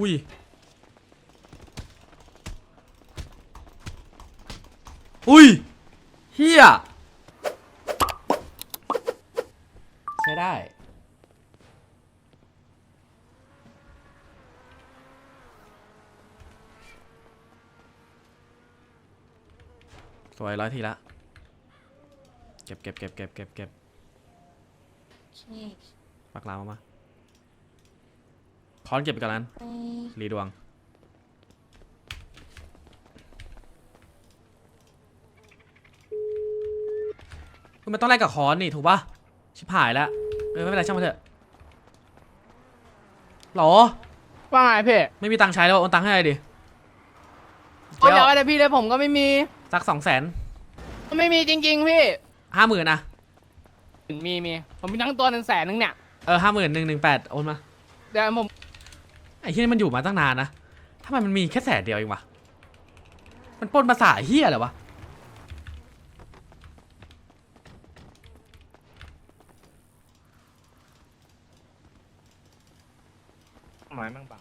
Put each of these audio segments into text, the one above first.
อุ้ย อุ้ยเฮียใช้ได้ สวยร้อยทีละ เก็บเก็บเก็บเก็บเก็บเก็บโอเคปักลาวมามา คอนเก็บไปก่อนนั้นไปรีดวงมันต้องไล่กับคอนนี่ถูกปะชิบหายแล้วเออไม่เป็นไรช่างมันเถอะหรอ ว่าไงพี่ไม่มีตังค์ใช้แล้วโอนตังค์ให้หน่อยดิโอ้ยเดี๋เดี๋ยยววอะไรพี่เลยผมก็ไม่มีสักสองแสนไม่มีจริง ๆ พี่ห้าหมื่นนะมีมีผมมีทั้งตัวหนึ่งแสนนึงเนี่ย เออห้าหมื่นหนึ่งหนึ่งแปดโอนมา เดี๋ยวผม ไอ้ที่นี่มันอยู่มาตั้งนานนะทำไมมันมีแค่แสนเดียวเองวะ มันปล้นภาษาเฮียเหรอวะ ไม้มั่งเปล่า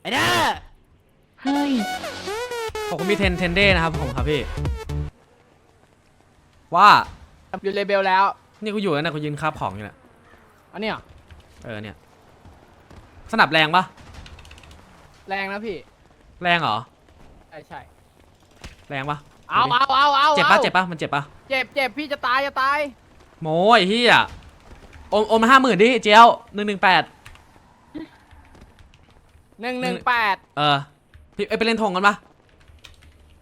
ไอ้เด้อเฮ้ย ขอบคุณพี่เทนเทนเด้นะครับผมครับพี่ ว่าอยู่เลเบลแล้ว นี่กูอยู่แล้วนะกูยืนคาบของอยู่เนี่ยอันเนี้ย เออเนี่ย สนับแรงปะแรงนะพี่แรงเหรอ ใช่ใช่แรงปะเอาดูดิเอาเอาเอาเจ็บปะอาเจ็บปะมันเจ็บปะเจ็บเจ็บพี่จะตายจะตายโม้ยเฮียโอนโอนมาห้าหมื่นดิเจียวหนึ่งหนึ่งแปดหนึ่งหนึ่งแปดเออพี่เอ้ยไปเล่นธงกันปะ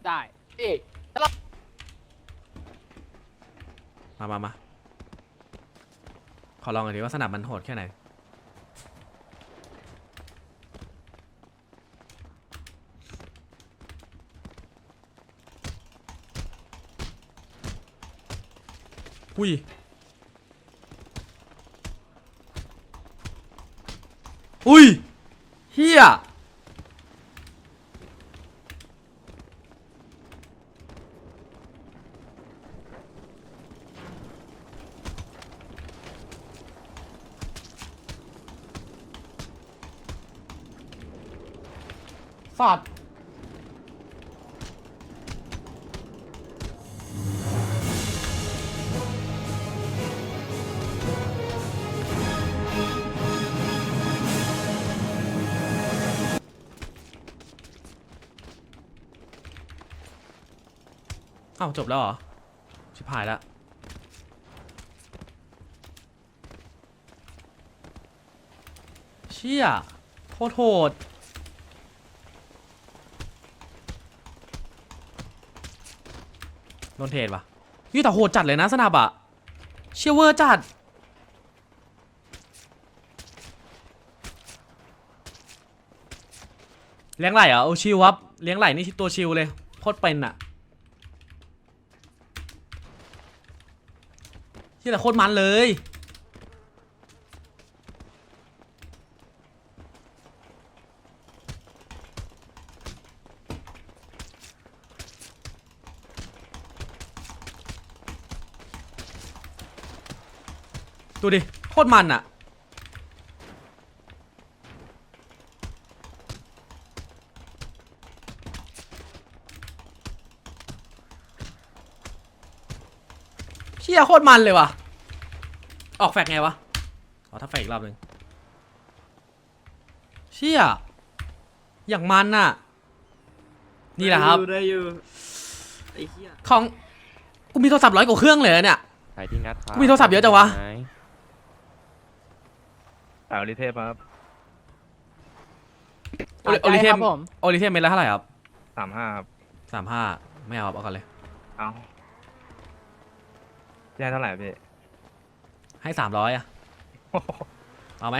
ได้พี่มามามาขอลองหน่อยดิว่าสนับมันโหดแค่ไหน อุ้ยอุ้ยเฮียสัตว์ อ้าวจบแล้วเหรอ ชิบหายแล้วเชี่ยโคตรโหดโดนเทรดปะยี่แต่โหดจัดเลยนะสนับอะเชี่ยเวอร์จัดเลี้ยงไหลเหรอโอชิวครับเลี้ยงไหลนี่ตัวชิวเลยโคตรเป็นอะ ที่แต่โคตรมันเลย ดูดิ โคตรมันอะ เชี่ยโคตรมันเลยว่ะ ออกแฟกไงวะอ๋อถ้าแฟกอีกรอบหนึ่งเชี่ยอย่างมันอะนี่แหละครับ ได้อยู่ไอ้เหี้ยของ กูมีโทรศัพท์ร้อยกว่าเครื่องเลยอะเนี่ย ใครที่งัดครับมีโทรศัพท์เยอะจังวะไหนสาวลิเทพครับโอลิโอลิเทคมรับผมโอลิเทมเม็ดละเท่าไหร่ครับสามห้าครับสามห้าไม่เอาครับเอาก่อนเลย เอา ได้เท่าไหร่พี่ให้สามร้อยอะเอาไหม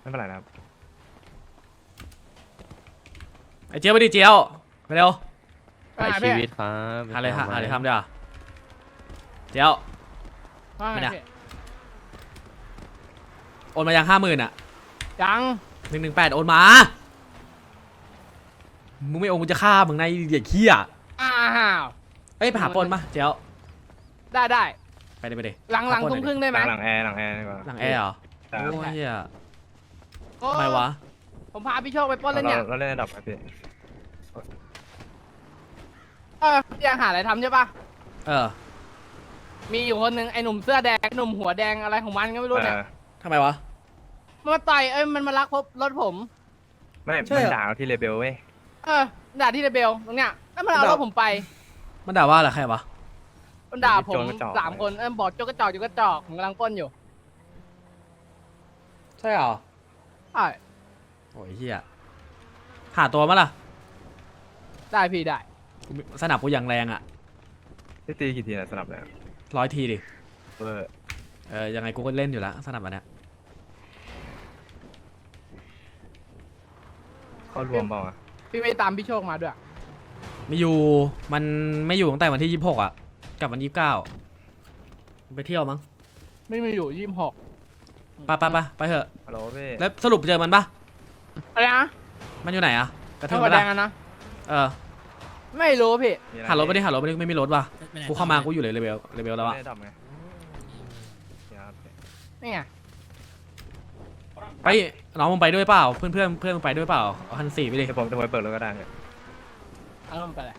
ไม่เป็นไรนะครับไอ้เจียวไปดิเจียวไปเร็วไปชีวิตครับหาอะไรม่หาใช่หาอะไรหมทำเดี๋ยวาเจียว ว่าไม่ไงได้ พี่โอนมายังห้าหมื่นอะยังหนึ่งหนึ่งแปดโอนมามึงไม่โอนกูจะฆ่ามึงในะไอ้เด็กขี้ยอ้าว เอ้ยไปหาปล้นปะเจียวได้ได้ไปเลยไปเลยหลังหลังทุ่มครึ่งได้ไหมหลังหลังแอร์หลังแอร์ดีกว่าหลังแอร์เหรอครับโอ้ยเฮียโอ้ทำไมวะผมพาพี่โชคไปปล้นแล้วเนี่ยเราเราเล่นระดับไหมพี่เออพี่ยังหาอะไรทำใช่ปะเออ มีอยู่คนหนึ่งไอ้หนุ่มเสื้อแดงหนุ่มหัวแดงอะไรของมันก็ไม่รู้เนี่ยเออทำไมวะมันมาต่อยเอ้ยมันมาลักพบรถผม ไม่ใช่มันเหรอด่าเราที่เลเบลเว้ยเออด่าที่เดเบลตรงเนี้ยแล้วมันเอารถผมไป มันด่าว่าอะไรใครวะมันด่าผมสามคนเออบอกโจกกระจอกอยู่กระจอกผมกำลังปล้นอยู่ใช่เหรอใช่โอ้ยเฮียหาตัวมาล่ะได้พี่ได้กูมีสนับกูอย่างแรงอะพี่ตีกี่ทีนะสนับเนี่ยร้อยทีดิเออเออยังไงกูก็เล่นอยู่แล้วสนับอันเนี้ยเข้ารวมเปล่าอะพี่ไม่ตามพี่โชคมาด้วย ไม่อยู่ มันไม่อยู่ตั้งแต่วันที่ยี่สิบหกอะ กลับวันยี่สิบเก้าไปเที่ยวมั้งไม่มีอยู่ยี่สิบหกไปไปไปไปเถอะ ฮัลโหลพี่แล้วสรุปเจอมันปะอะไรนะมันอยู่ไหนอะกระเทืเท่าอนกับไปแดละงอะนะเออไม่รู้พี่มีอะไหารถไปดิหารถไปดิไม่มีรถว่ะไปไหนกูเข้ามาต่อกูอยู่เลยเลเวลเลเวลแล้วอะเล่นระดับไหมเนี่ยครับนี่ไงไปน้องมึงไปด้วยเปล่า เพื่อนเพื่อนเพื่อนมึงไปด้วยเปล่าเอาคันสี่ไปดิ เดี๋ยวผมจะไปเปิดรถก็ได้เนี่ยเอารมณ์ไปเลย